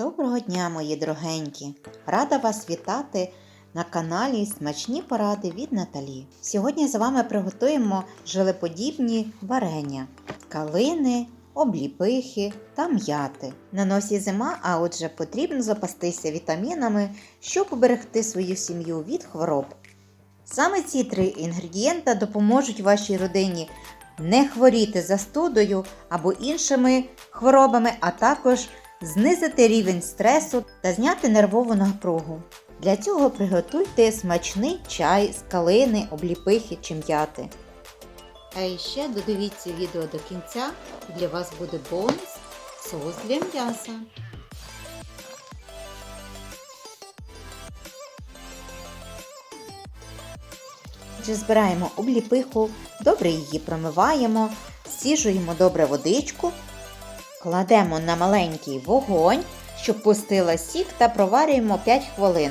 Доброго дня, мої дорогенькі! Рада вас вітати на каналі Смачні поради від Наталі. Сьогодні з вами приготуємо желеподібні варення, калини, обліпихи та м'яти. На носі зима, а отже, потрібно запастися вітамінами, щоб уберегти свою сім'ю від хвороб. Саме ці три інгредієнта допоможуть вашій родині не хворіти застудою або іншими хворобами, а також знизити рівень стресу та зняти нервову напругу. Для цього приготуйте смачний чай з калини, обліпихи чи м'яти. А ще додивіться відео до кінця, для вас буде бонус соус для м'яса. Отже, збираємо обліпиху, добре її промиваємо, стіжуємо добре водичку, кладемо на маленький вогонь, щоб пустила сік та проварюємо 5 хвилин.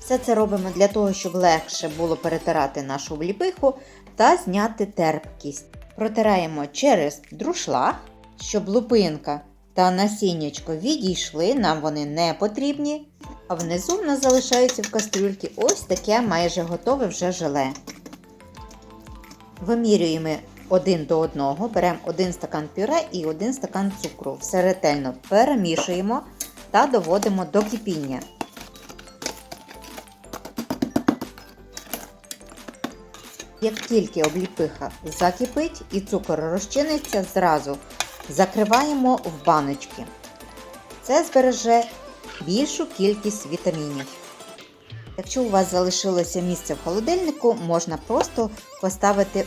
Все це робимо для того, щоб легше було перетирати нашу обліпиху та зняти терпкість. Протираємо через друшлаг, щоб лупинка та насіннячко відійшли, нам вони не потрібні. А внизу в нас залишається в кастрюльці ось таке майже готове вже желе. Вимірюємо один до одного, беремо один стакан пюре і один стакан цукру. Все ретельно перемішуємо та доводимо до кипіння. Як тільки обліпиха закипить і цукор розчиниться, зразу закриваємо в баночки. Це збереже більшу кількість вітамінів. Якщо у вас залишилося місце в холодильнику, можна просто поставити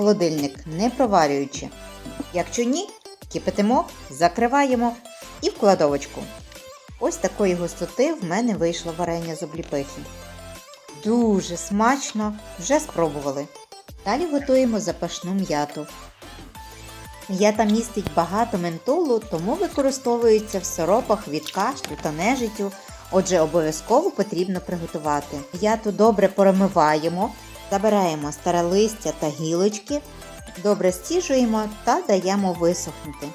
холодильник, не проварюючи. Якщо ні, кипятимо, закриваємо і в кладовочку. Ось такої густоти в мене вийшло варення з обліпихи. Дуже смачно, вже спробували. Далі готуємо запашну м'яту. М'ята містить багато ментолу, тому використовується в сиропах від кашлю та нежиттю, отже, обов'язково потрібно приготувати. М'яту добре промиваємо, забираємо старе листя та гілочки, добре стіжуємо та даємо висохнути.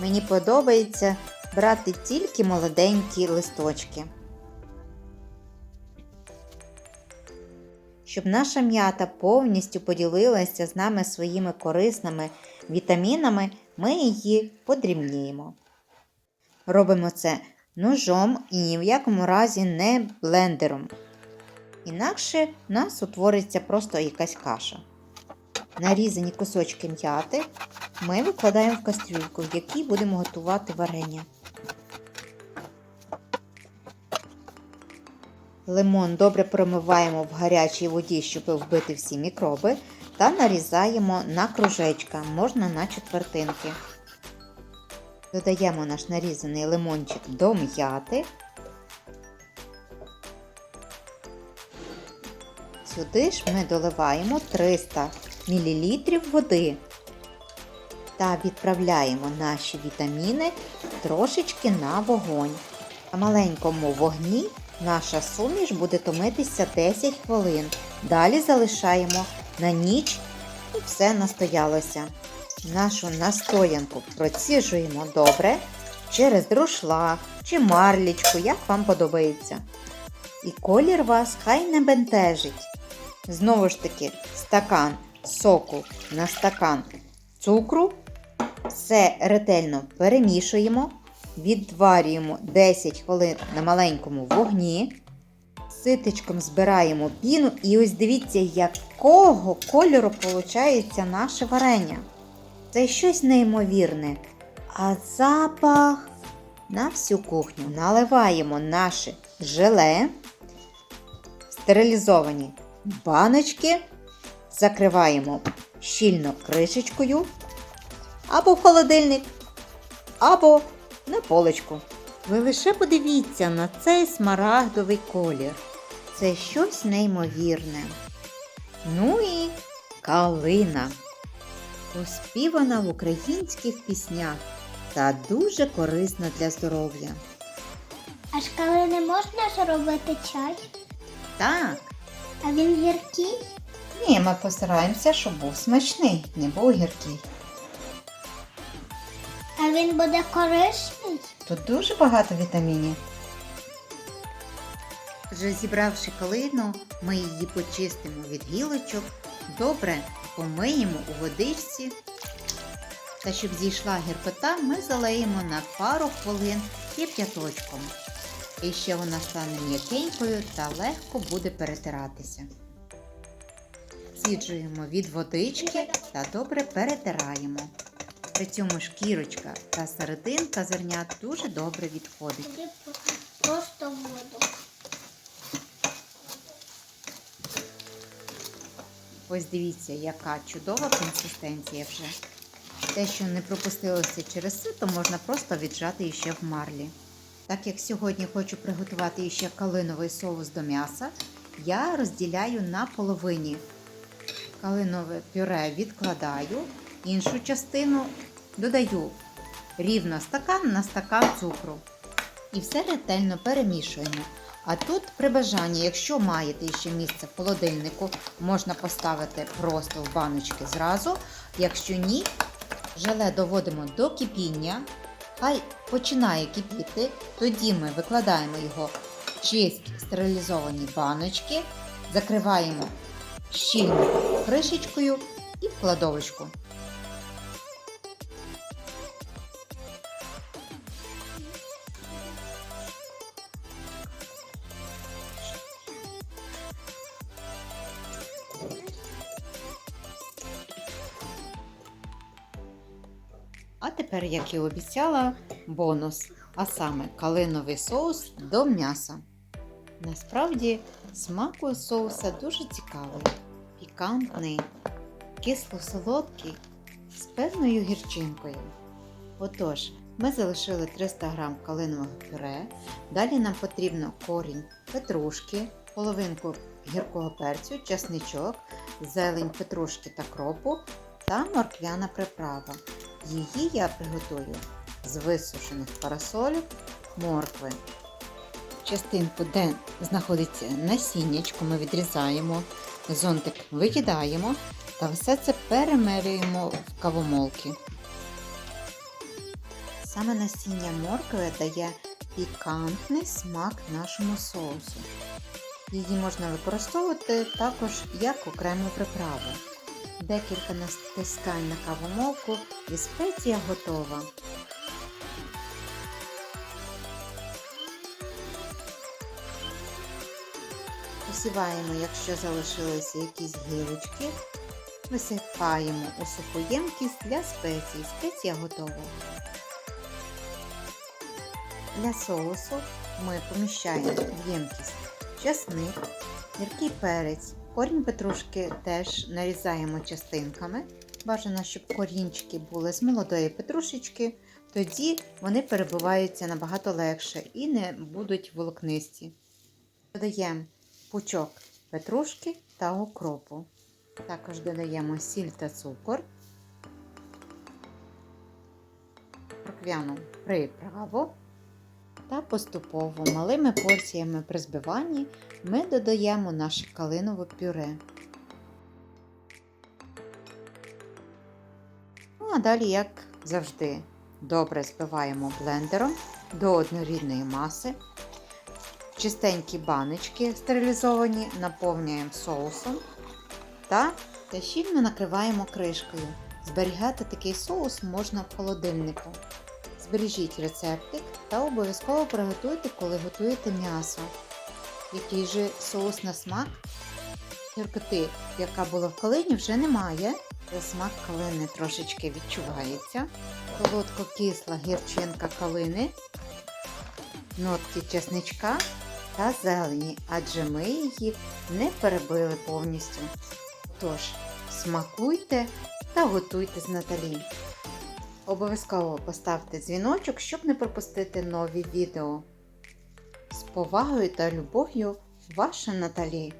Мені подобається брати тільки молоденькі листочки. Щоб наша м'ята повністю поділилася з нами своїми корисними вітамінами, ми її подрібніємо. Робимо це ножом і ні в якому разі не блендером. Інакше в нас утвориться просто якась каша. Нарізані кусочки м'яти ми викладаємо в кастрюльку, в якій будемо готувати варення. Лимон добре промиваємо в гарячій воді, щоб вбити всі мікроби, та нарізаємо на кружечка, можна на четвертинки. Додаємо наш нарізаний лимончик до м'яти. Сюди ж ми доливаємо 300 мл води та відправляємо наші вітаміни трошечки на вогонь. На маленькому вогні наша суміш буде томитися 10 хвилин. Далі залишаємо на ніч і все настоялося. Нашу настоянку проціжуємо добре через друшлаг чи марлічку, як вам подобається. І колір вас хай не бентежить. Знову ж таки, стакан соку на стакан цукру. Все ретельно перемішуємо, відварюємо 10 хвилин на маленькому вогні. Ситочком збираємо піну і ось дивіться, якого кольору виходить наше варення. Це щось неймовірне. А запах на всю кухню. Наливаємо наше желе, стерилізовані баночки, закриваємо щільно кришечкою або в холодильник, або на полочку. Ви лише подивіться на цей смарагдовий колір. Це щось неймовірне. Ну і калина. Оспівана в українських піснях та дуже корисна для здоров'я. А з калини можна ж робити чай? Так, А він гіркий? ні, ми постараємося, щоб був смачний, не був гіркий. А він буде корисний? Тут дуже багато вітамінів. Вже зібравши калину, ми її почистимо від гілочок, добре помиємо у водичці. Та щоб зійшла гіркота, ми залеємо на пару хвилин кип'яточком. І ще вона стане м'якенькою та легко буде перетиратися. З'їджуємо від водички та добре перетираємо. При цьому шкірочка та серединка зернят дуже добре відходить. Просто воду. Ось дивіться, яка чудова консистенція вже. Те, що не пропустилося через сито, можна просто віджати іще в марлі. Так як сьогодні хочу приготувати іще калиновий соус до м'яса, я розділяю на половині. Калинове пюре відкладаю, іншу частину додаю рівно стакан на стакан цукру. І все ретельно перемішуємо. А тут при бажанні, якщо маєте ще місце в холодильнику, можна поставити просто в баночки зразу. Якщо ні, желе доводимо до кипіння. Хай починає кипіти, тоді ми викладаємо його в чисті стерилізовані баночки, закриваємо щільно кришечкою і в кладовочку. А тепер, як і обіцяла, бонус, а саме калиновий соус до м'яса. Насправді, смак у соуса дуже цікавий, пікантний, кисло-солодкий, з певною гірчинкою. Отож, ми залишили 300 г калинового пюре. Далі нам потрібно корінь петрушки, половинку гіркого перцю, чесничок, зелень петрушки та кропу та морквяна приправа. Її я приготую з висушених парасолів моркви. Частинку, де знаходиться насіннячко, ми відрізаємо, зонтик викидаємо та все це перемелюємо в кавомолки. Саме насіння моркви дає пікантний смак нашому соусу. Її можна використовувати також як окрему приправу. Декілька натискань на кавомолку і спеція готова. Посіваємо, якщо залишилися якісь гілочки, висипаємо у суху ємкість для спеції. Спеція готова. Для соусу ми поміщаємо в ємкість часник, гіркий перець, корінь петрушки теж нарізаємо частинками. Бажано, щоб корінчики були з молодої петрушечки, тоді вони перебиваються набагато легше і не будуть волокнисті. Додаємо пучок петрушки та укропу. Також додаємо сіль та цукор, проквяну приправу та поступово малими порціями при збиванні ми додаємо наше калинове пюре. Ну а далі, як завжди, добре збиваємо блендером до однорідної маси. Чистенькі баночки стерилізовані, наповнюємо соусом та, щільно накриваємо кришкою. Зберігати такий соус можна в холодильнику. Збережіть рецептик та обов'язково приготуйте, коли готуєте м'ясо. Який же соус на смак? Гіркоти, яка була в калині, вже немає. Смак калини трошечки відчувається. Солодко-кисла гірчинка калини, нотки чесничка та зелені, адже ми її не перебили повністю. Тож, смакуйте та готуйте з Наталі. Обов'язково поставте дзвіночок, щоб не пропустити нові відео. З повагою та любов'ю, ваша Наталі.